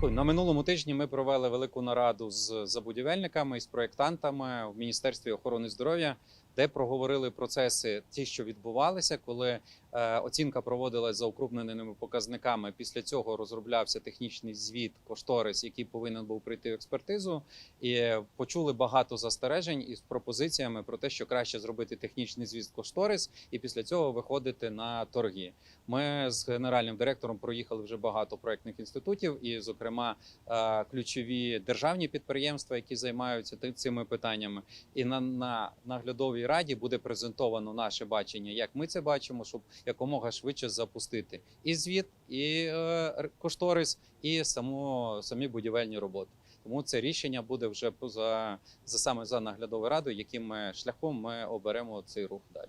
Ой, На минулому тижні ми провели велику нараду з забудівельниками і з проєктантами в Міністерстві охорони здоров'я, де проговорили процеси, ті, що відбувалися, коли е, оцінка проводилась за укрупненими показниками. Після цього розроблявся технічний звіт, кошторис, який повинен був прийти в експертизу. І почули багато застережень із пропозиціями про те, що краще зробити технічний звіт кошторис, і після цього виходити на торги. Ми з генеральним директором проїхали вже багато проектних інститутів, і, зокрема, е, ключові державні підприємства, які займаються цими питаннями. І на, на наглядовій раді буде презентовано наше бачення, як ми це бачимо, щоб якомога швидше запустити і звіт, і е, кошторис, і само самі будівельні роботи. Тому це рішення буде вже за, за саме за наглядовою радою, яким ми шляхом ми оберемо цей рух далі.